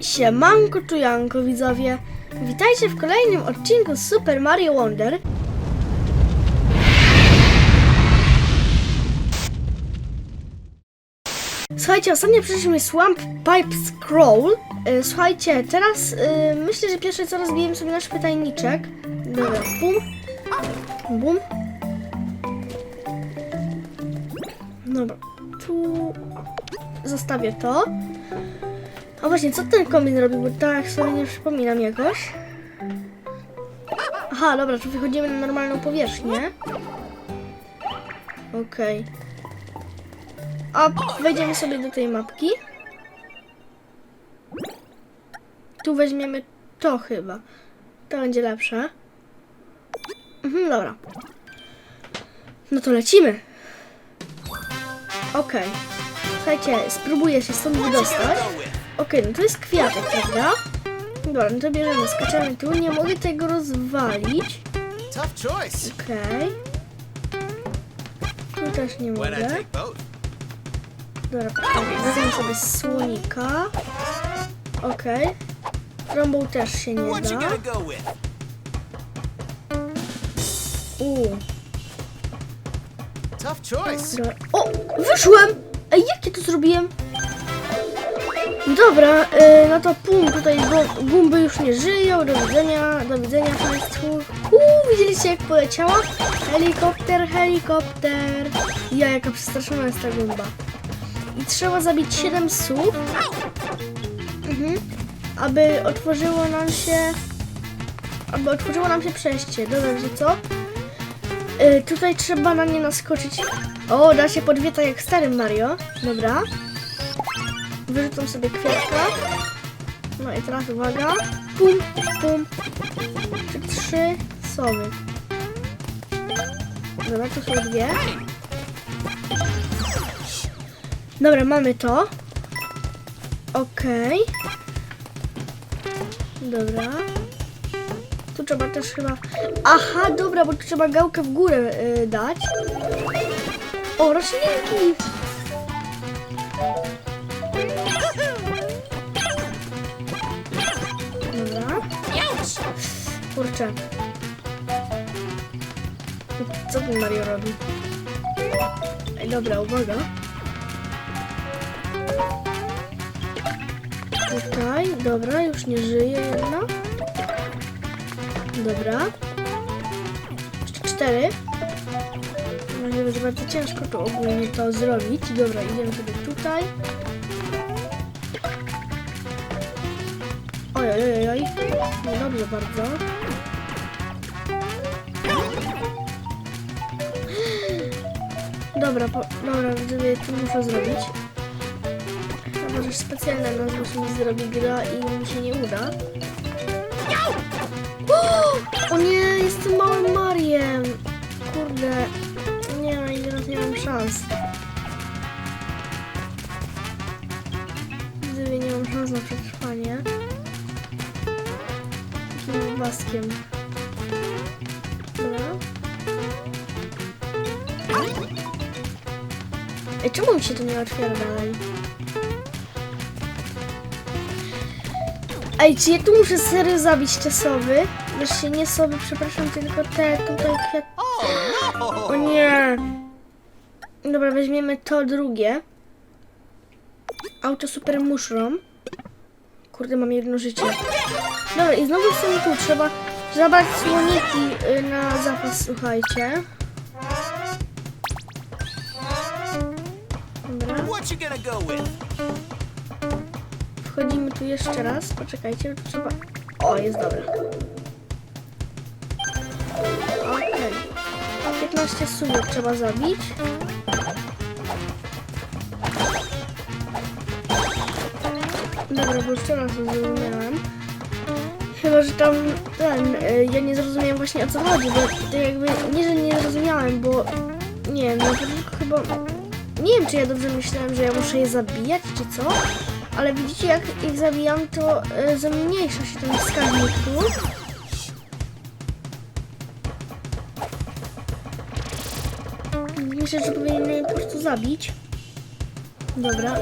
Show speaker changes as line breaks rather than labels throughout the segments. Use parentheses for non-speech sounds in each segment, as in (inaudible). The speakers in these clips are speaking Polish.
Siemanko czujanko widzowie, witajcie w kolejnym odcinku Super Mario Wonder. Słuchajcie, ostatnio przeszliśmy Swamp Pipe Scroll. E, Słuchajcie, teraz e, myślę, że pierwsze co rozbijemy sobie nasz pytajniczek. Dobra, bum, bum. Dobra, tu zostawię to. A właśnie, co ten komin robił? Bo tak sobie nie przypominam jakoś. Aha, dobra, tu wychodzimy na normalną powierzchnię. Okej. A wejdziemy sobie do tej mapki. Tu weźmiemy to chyba. To będzie lepsze. Mhm, dobra. No to lecimy. Okej. Słuchajcie, spróbuję się stąd wydostać. Okej, no to jest kwiatek, prawda? Dobra, no to bierzemy, skaczemy tu. Nie mogę tego rozwalić.
Tough choice.
Okej. Tu też nie mogę. Dobra, wezmę sobie słonika. Okej. Trąbą też się nie da. Uuu.
Tough choice.
Dobra. O! Wyszłem! Ej, jak ja to zrobiłem? Dobra, y, no to pum, tutaj gu- gumby już nie żyją. Do widzenia, do widzenia Państwu. Uuu, widzieliście jak poleciała? Helikopter, helikopter. Ja, jaka przestraszona jest ta gumba. I trzeba zabić 7 słów, mhm. aby otworzyło nam się... Aby otworzyło nam się przejście. Dobra, wiecie co? Y, tutaj trzeba na nie naskoczyć. O, da się po dwie tak jak starym Mario. Dobra. Wyrzucam sobie kwiatka. No i teraz uwaga. Pum, pum. Trzy sowy. Dobra, tu są dwie. Dobra, mamy to. Okej. Dobra. Tu trzeba też chyba... Aha, dobra, bo tu trzeba gałkę w górę y, dać. O, roślinki! Kurczę. Co ten Mario robi? Ej, dobra, uwaga. Tutaj, dobra, już nie żyje jedna. Dobra. Jeszcze cztery. Możliwe, że bardzo ciężko to ogólnie to zrobić. Dobra, idziemy sobie tutaj. Oj, oj, oj. No bardzo. Dobra, po, dobra, widzowie, to muszę zrobić. A może specjalne nazwy mi zrobi gra i mi się nie uda. O nie, jestem małym Mariem. Kurde. Nie no, i teraz nie mam szans. Gdyby nie mam szans na przetrwanie. Takim baskiem. Dobra. Ej, czemu mi się to nie otwiera dalej? Ej, czy ja tu muszę serio zabić te sowy? Znaczy nie sowy, przepraszam, tylko te tutaj kwiat... O nie! Dobra, weźmiemy to drugie. Auto Super Mushroom. Kurde, mam jedno życie. Dobra, i znowu jestem tu. Trzeba zabrać słoniki y, na zapas, słuchajcie. Dobra. Wchodzimy tu jeszcze raz. Poczekajcie, tu trzeba... O, jest dobra. Okej. 15 słów trzeba zabić. Dobra, bo jeszcze raz to zrozumiałem. Chyba, że tam ten, y, ja nie zrozumiałem właśnie o co chodzi, bo to jakby, nie, że nie zrozumiałem, bo nie wiem, no to tylko chyba, nie wiem, czy ja dobrze myślałem, że ja muszę je zabijać, czy co, ale widzicie, jak ich zabijam, to y, zmniejsza się ten wskaźnik tu. Myślę, że powinienem je po prostu zabić. Dobra,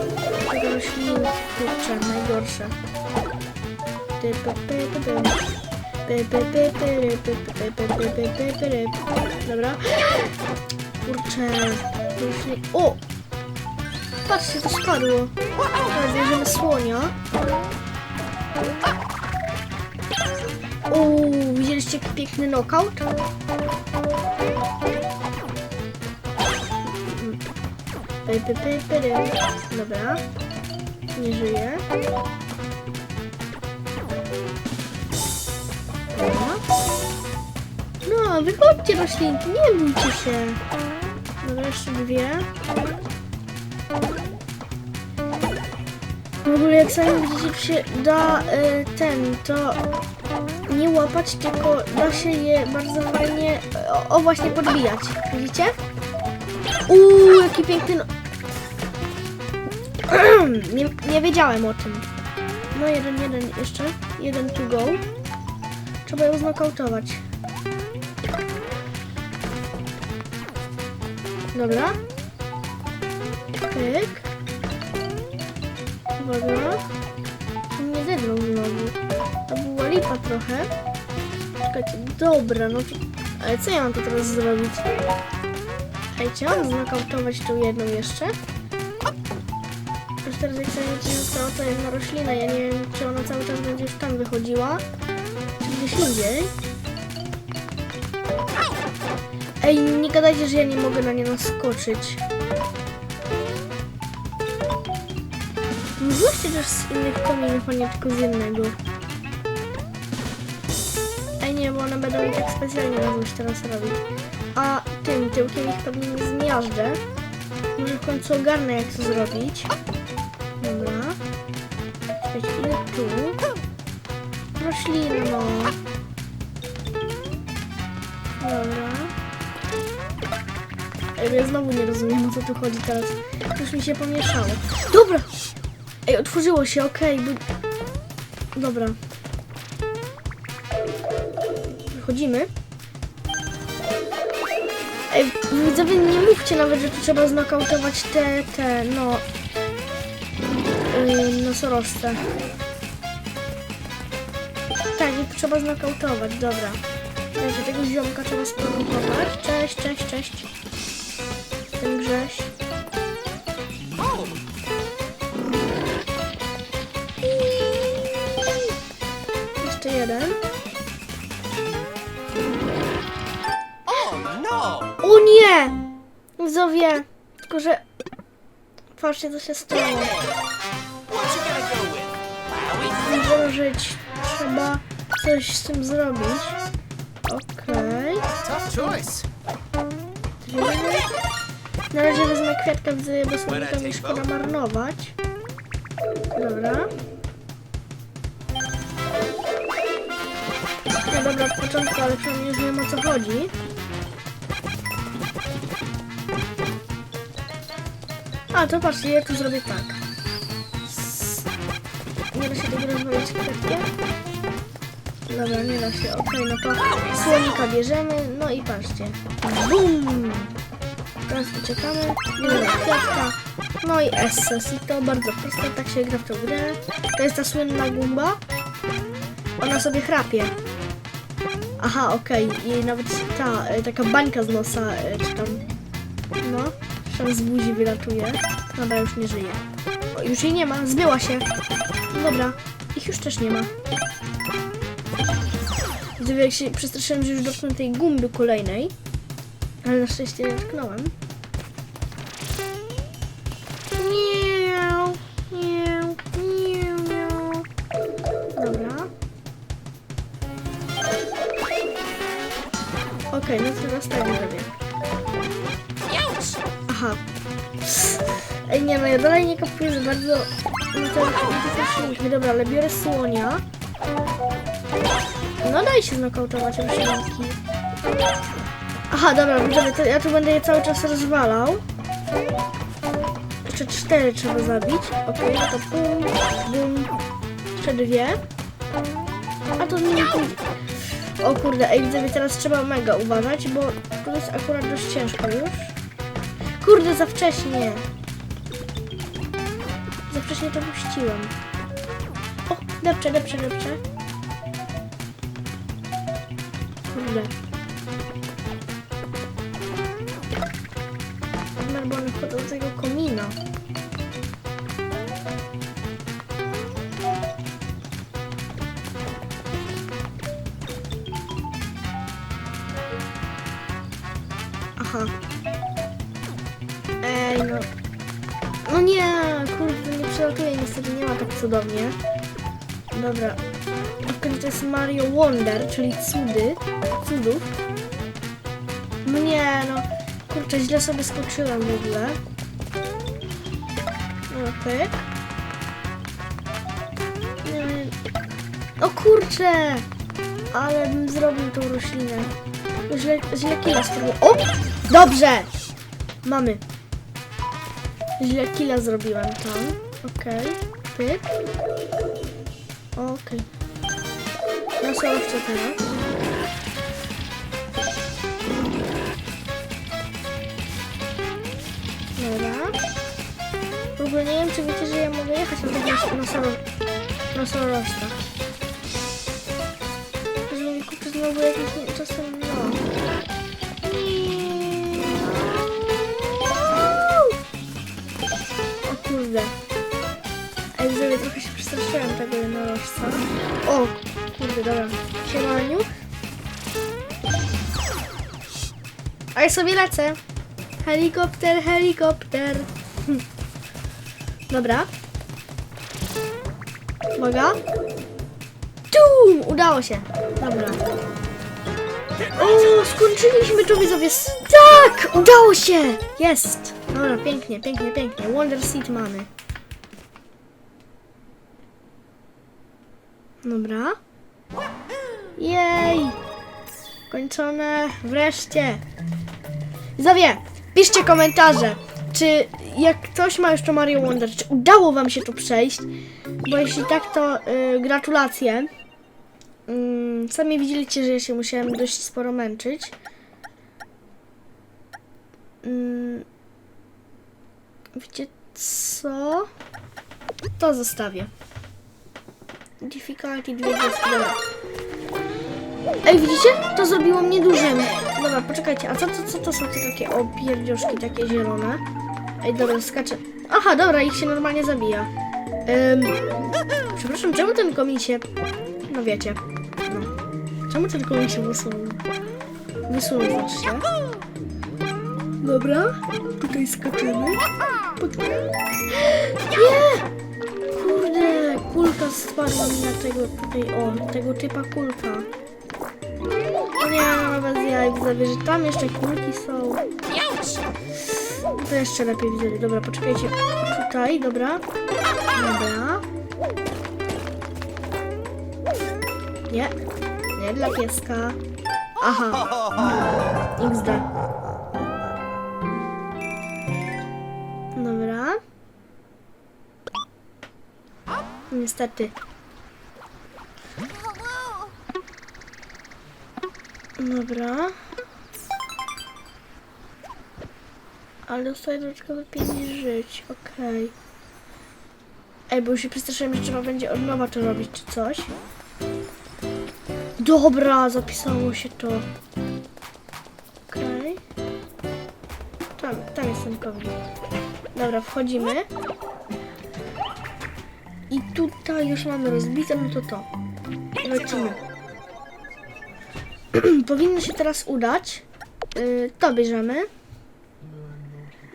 tego rośliny, kurczę, najgorsze. Dobra. Kurczę. O! Patrzcie, to spadło. Bierzemy słonia. Uuu, widzieliście jaki piękny knockout? Dobra. Nie żyje. No, wychodźcie roślinki, nie bójcie się. Dobra, jeszcze dwie. W ogóle jak sami widzicie, się da y, ten, to nie łapać, tylko da się je bardzo fajnie, o, o właśnie podbijać. Widzicie? Uuu, jaki piękny no... (clears throat) nie, nie wiedziałem o tym. No jeden, jeden jeszcze. Jeden to go. Trzeba ją znokautować. Dobra. Pyk. Uwaga. Nie zednął znowu. To była lipa trochę. Czekajcie, dobra, no to... Ale co ja mam tu teraz zrobić? Słuchajcie, mam znokautować tą jedną jeszcze. Już teraz jak sobie została to jedna roślina, ja nie wiem, czy ona cały czas będzie już tam wychodziła, czy gdzieś indziej. Ej, nie gadajcie, że ja nie mogę na nie naskoczyć. Wróćcie też z innych kominów, a nie tylko z jednego. Ej, nie, bo one będą mi tak specjalnie na złość teraz robić. A tym tyłkiem ich pewnie nie zmiażdżę. Może w końcu ogarnę, jak to zrobić. Dobra. Czekajcie, ile tu? Rośliny, no. Dobra. Ej, ja znowu nie rozumiem, o co tu chodzi teraz. Już mi się pomieszało. Dobra! Ej, otworzyło się, okej, bo... Dobra. Wychodzimy. Ej, widzowie, nie mówcie nawet, że tu trzeba znokautować te, te, no... Yy, nosorożce. Tak, i tu trzeba znokautować, dobra. Także tego ziomka trzeba sprowokować. Cześć, cześć, cześć. Ten grześ. Jeszcze jeden.
no!
O nie! Widzowie, tylko że... Patrzcie, co się stało. Może żyć. Trzeba coś z tym zrobić. Okej. Okay. Na razie wezmę kwiatka, widzę, bo słonka mi szkoda marnować. Dobra. No dobra, od początku, ale przynajmniej już wiem o co chodzi. A, to patrzcie, ja tu zrobię tak. Nie da się tego rozmawiać kwiatkiem? Dobra, nie da się. Okej, no to słonika bierzemy. No i patrzcie. Bum! Teraz uciekamy. Bierzemy kwiatka. No i to bardzo proste. Tak się gra w tą grę. To jest ta słynna gumba. Ona sobie chrapie. Aha, okej. I nawet ta e, taka bańka z nosa, e, czy tam... No, tam z buzi wylatuje. Dobra, już nie żyje. O, już jej nie ma. Zbyła się. Dobra. Ich już też nie ma. Gdyby jak się przestraszyłem, że już dotknę tej gumby kolejnej, ale na szczęście nie dotknąłem. Miau, miau, miau. Dobra. Okej, no to teraz tak zrobię. Aha. Ej, nie no, ja dalej nie kapuję za bardzo na to, na to roślinki. Dobra, ale biorę słonia. No daj się znokautować roślinki. Aha, dobra, widzowie, to ja tu będę je cały czas rozwalał. Jeszcze cztery trzeba zabić. Okej, no to bum, bum. Jeszcze dwie. A to nie. O kurde, ej widzowie, teraz trzeba mega uważać, bo tu jest akurat dość ciężko już. Kurde, za wcześnie. Za wcześnie to puściłem. O, Dobrze, dobrze, dobrze. Kurde. Do tego komina. Aha. Ej, no. No nie, kurde, nie przelatuje, niestety nie ma tak cudownie. Dobra. To jest Mario Wonder, czyli cudy. Cudów. No nie, no. Kurczę, źle sobie skoczyłem w ogóle. No, pyk. O kurczę! Ale bym zrobił tą roślinę. Źle, źle killa spróbuję. O! Dobrze! Mamy. Źle killa zrobiłem tam. Okej. Pyk. Okej. Na solowce teraz. Dobra. W ogóle nie wiem, czy wiecie, że ja mogę jechać na tego na solo, na solowca. Że mi kupić znowu jakieś czasem no. O kurde. Ej, widzowie, trochę się przestraszyłem tego jednorożca. O, kurde, dobra. Siemaniu. A ja sobie lecę. Helikopter, helikopter. Hm. Dobra. Uwaga. Tu! Udało się. Dobra. O, skończyliśmy to widzowie. Tak! Udało się! Jest! Dobra, pięknie, pięknie, pięknie. Wonder Seed mamy. Dobra. Jej! Kończone. Wreszcie. Widzowie, piszcie komentarze, czy jak ktoś ma jeszcze Mario Wonder, czy udało wam się to przejść? Bo jeśli tak, to y, gratulacje. Mm, sami widzieliście, że ja się musiałem dość sporo męczyć. Mm, wiecie co? To zostawię. Difficulty 20. Dobra. Ej, widzicie? To zrobiło mnie dużym. Dobra, poczekajcie, a co, co, co to są te takie opierdzioszki, takie zielone? Ej, dobra, skaczę. Aha, dobra, ich się normalnie zabija. Ym, przepraszam, czemu ten komin się... No wiecie. No. Czemu ten komin się wysunął? Wysunął, znaczy Dobra, tutaj skaczemy. Pod... Nie! Kurde, kulka spadła mi na tego tutaj, o, tego typa kulka. Nie, no bez jaj, że tam jeszcze kulki są. To jeszcze lepiej widzę. Dobra, poczekajcie. Tutaj, dobra. Dobra. Nie. Nie dla pieska. Aha. XD. Dobra. Niestety. Dobra. Ale dostaję dodatkowe 5 żyć, okej. Ej, bo już się przestraszyłem, że trzeba będzie od nowa to robić, czy coś. Dobra, zapisało się to. Okej. Tam, tam jest ten komin. Dobra, wchodzimy. I tutaj już mamy rozbite, no to to. Lecimy. (clears throat) Powinno się teraz udać. Yy, to bierzemy.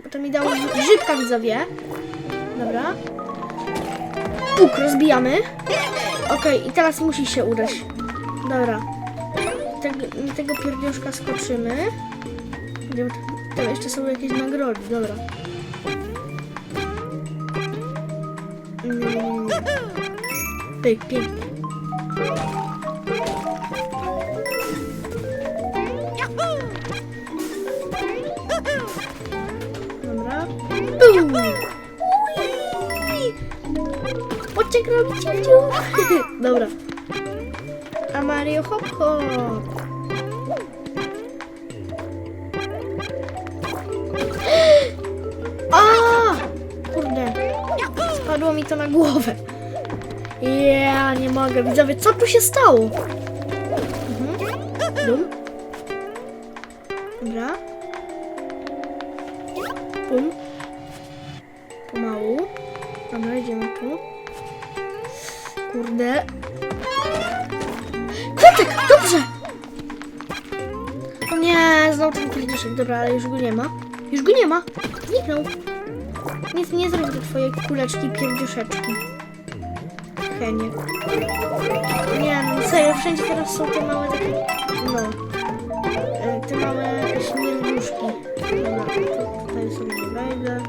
Bo to mi dało grzybka widzowie. Dobra. Puk, rozbijamy. Okej, i teraz musi się udać. Dobra. Tego, tego pierdziuszka skoczymy. Tam jeszcze są jakieś nagrody, dobra. Mm. Pyk, pięknie. Jak robi ciociu. Dobra. A Mario hop hop. A! Kurde. Spadło mi to na głowę. Ja nie mogę, widzowie, co tu się stało? Mhm. Dobra. Kurde. Kwiatek! Dobrze! O nie, znowu ten kurduszek. Dobra, ale już go nie ma. Już go nie ma. Zniknął. Nic nie zrobił do twojej kuleczki pierdziuszeczki. Henie. Nie, no serio, wszędzie teraz są te małe takie... No. E, Te małe śmierduszki. Dobra, tu, tutaj sobie nie wejdę.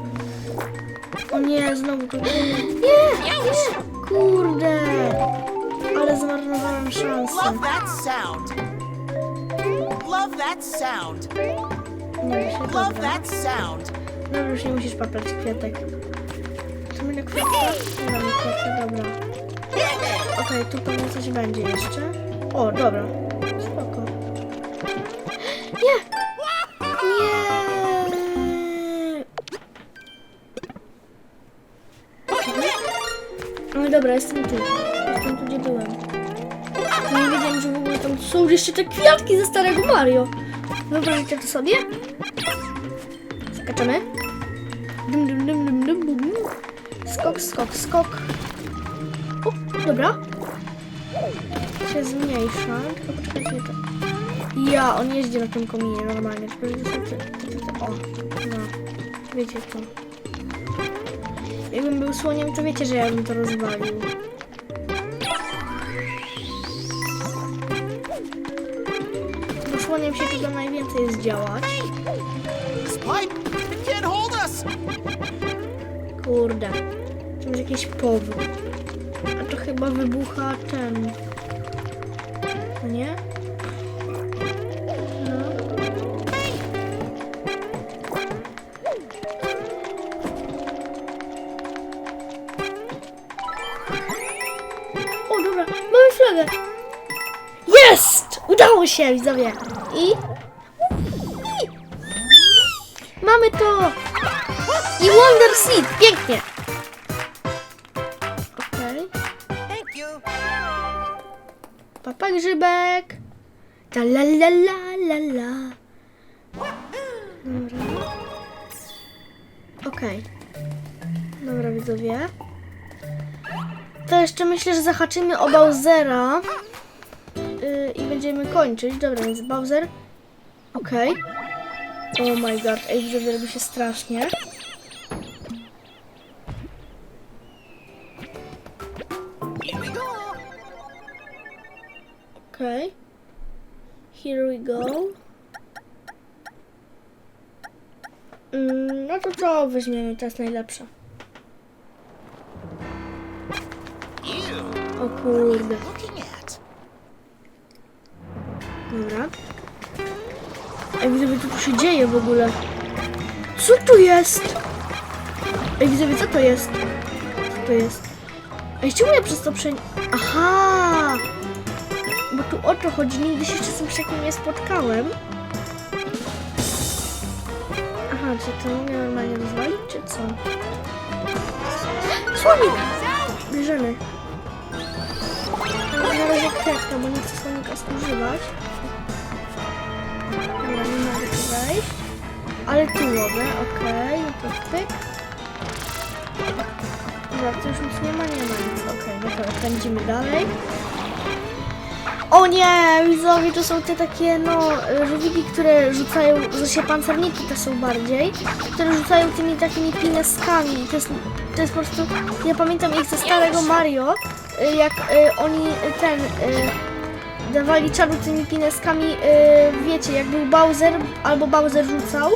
O nie, znowu go... Nie! Nie! Zmarnowałem szansę.
Love that sound. Love that sound.
Się,
Love
dobra.
that sound.
Dobra, już nie musisz paplać kwiatek. Czy mnie kwiatka? Nie kwiatka, dobra. Okej, tu pewnie coś będzie jeszcze. O, dobra. Spoko. Nie! Nie! No dobra, jestem tu. Tam są jeszcze te kwiatki ze starego Mario. Wyobraźcie to sobie? Skaczemy. Dum, dum, dum, dum, dum, dum. Skok, skok, skok. O, dobra. Się zmniejsza. Tylko poczekajcie. To... Ja, on jeździ na tym kominie normalnie. O, no. Wiecie to. Jakbym był słoniem, to wiecie, że ja bym to rozwalił. Bo słoniem się chyba najwięcej zdziałać. Kurde. To jest jakiś powód. A to chyba wybucha ten. No nie? Udało się, widzowie. I... Mamy to! I Wonder Seed! Pięknie! Okej.
You.
Papa grzybek! Ta la la la la la. Dobra. Okej. Dobra, widzowie. To jeszcze myślę, że zahaczymy o Bowsera. Yy, I będziemy kończyć. Dobra, więc Bowser. Okej. Oh my god, ej, widzowie, robi się strasznie.
Go.
Okay. Here we go. Mm, no to co weźmiemy, jest najlepsze. O kurde. Dobra. Ej, widzowie, co tu się dzieje w ogóle? Co tu jest? Ej, widzowie, co to jest? Co to jest? Ej, czemu ja przez to prze... Aha! Bo tu o to chodzi, nigdy się jeszcze z czymś takim nie spotkałem. Aha, czy to mogę normalnie rozwalić, czy co? Słonik! Bierzemy. Na razie kwiatka, bo nie chcę słonika zużywać. Dobra, nie mogę tu wejść. Ale tu mogę, okej, no to pyk. Dobra, tu już nic nie ma, nie ma nic, okej, no to pędzimy dalej. O nie, widzowie, to są te takie, no, żółwiki, które rzucają, że się pancerniki to są bardziej, które rzucają tymi takimi pineskami. To jest, to jest po prostu, ja pamiętam ich ze starego Mario, y, jak y, oni ten, y, dawali czaru tymi pineskami, y, wiecie, jak był Bowser, albo Bowser rzucał,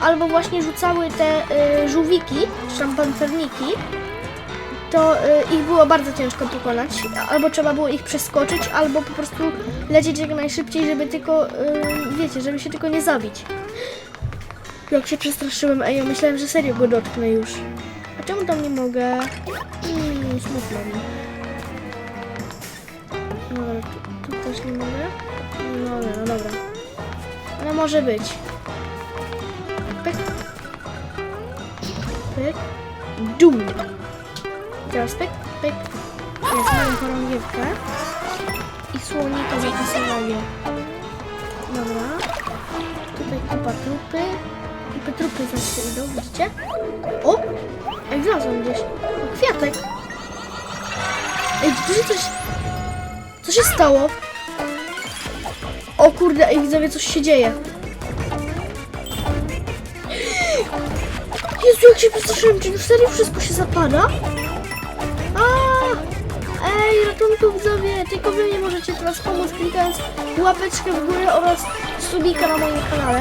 albo właśnie rzucały te y, żółwiki, szampancerniki, to y, ich było bardzo ciężko pokonać. Albo trzeba było ich przeskoczyć, albo po prostu lecieć jak najszybciej, żeby tylko, y, wiecie, żeby się tylko nie zabić. Jak się przestraszyłem, ej, ja myślałem, że serio go dotknę już. A czemu tam nie mogę? Hmm, smutno mi. Też nie mogę? No no dobra. No może być. Pyk. Pyk. Dum. Teraz pyk, pyk. Jest, mamy chorągiewkę i słonika zapasowania. Dobra. Tutaj kupa trupy. Trupy, trupy zaś idą, widzicie? O! Ej, znalazłam gdzieś. O, kwiatek. Ej, się coś... Co się stało? O kurde, ej, widzowie, coś się dzieje. Jezu, jak się przestraszyłem, czy już serio wszystko się zapada? A! Ej, ratunku widzowie, tylko wy mnie możecie teraz pomóc klikając łapeczkę w górę oraz subika na moim kanale.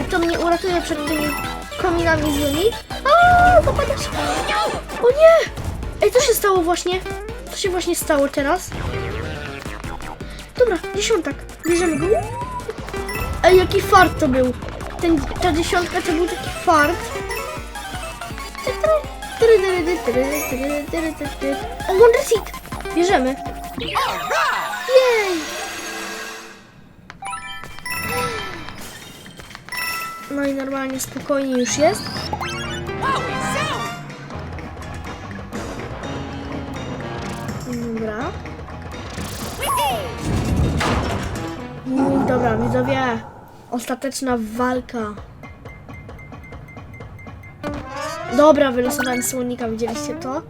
Y, To mnie uratuje przed tymi kominami złymi. A, zapada się. O nie! Ej, co się stało właśnie? Co się właśnie stało teraz? Dobra, dziesiątak. Bierzemy go. Ej, jaki fart to był. Ten, ta dziesiątka to był taki fart. O, Wonder Seed! Bierzemy. Jej! No i normalnie spokojnie już jest. Dobra. Dobra, widzowie. Ostateczna walka. Dobra, wylosowałem słonika, widzieliście to?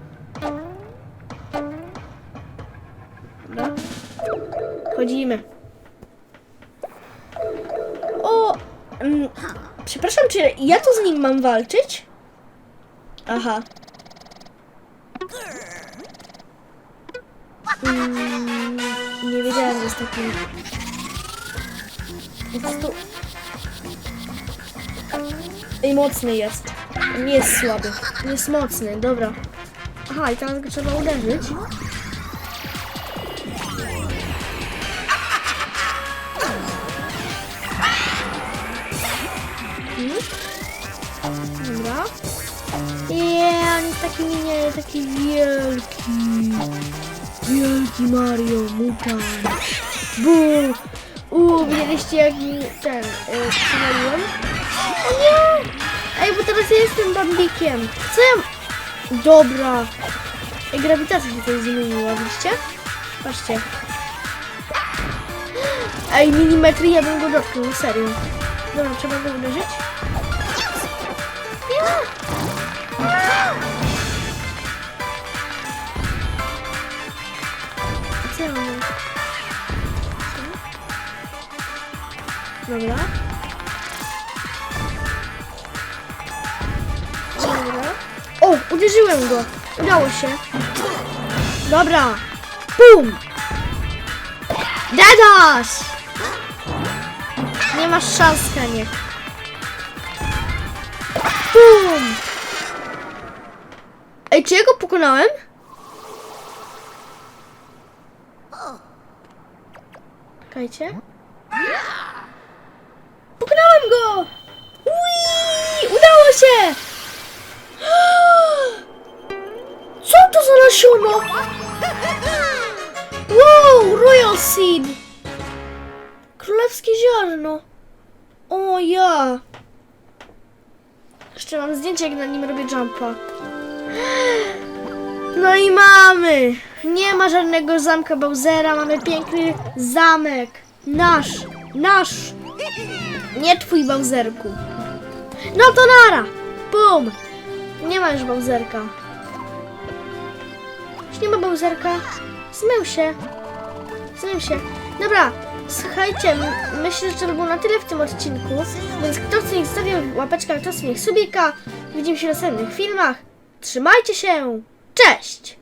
Dobra. Chodzimy. O! Mm, przepraszam, czy ja to z nim mam walczyć? Aha. Mm, nie wiedziałem, że jest taki... Po prostu... I mocny jest. Nie jest słaby. Jest mocny, dobra. Aha, i teraz go trzeba uderzyć. Mhm. Dobra. Nie, on jest taki nie, taki wielki. Wielki Mario, mutant. Bu! Uuu, widzieliście jak mi ten, przywaliłem? O nie! Ej, bo teraz ja jestem bambikiem. Co ja... Dobra. Ej, grawitacja się tutaj zmieniła, widzicie? Patrzcie. Ej, milimetry, ja bym go dotknął, serio. Dobra, trzeba go uderzyć. Dobra. Dobra. O, uderzyłem go. Udało się. Dobra. Bum! Dedasz! Nie masz szans, Kanie. Bum! Ej, czy ja go pokonałem? Czekajcie. Pokonałem go! Ui! (gasps) Co to za nasiono? Wow, Royal Seed! Królewskie ziarno. O ja! Jeszcze mam zdjęcie, jak na nim robię jumpa. (gasps) No i mamy! Nie ma żadnego zamka Bowsera, mamy piękny zamek. Nasz, nasz. Nie twój Bowserku. No to nara! Bum! Nie ma już Bowserka. Już nie ma Bowserka. Zmył się. Zmył się. Dobra, słuchajcie, myślę, że to by było na tyle w tym odcinku. Więc kto chce niech zostawi łapeczkę, kto chce niech subika. Widzimy się w następnych filmach. Trzymajcie się. Cześć!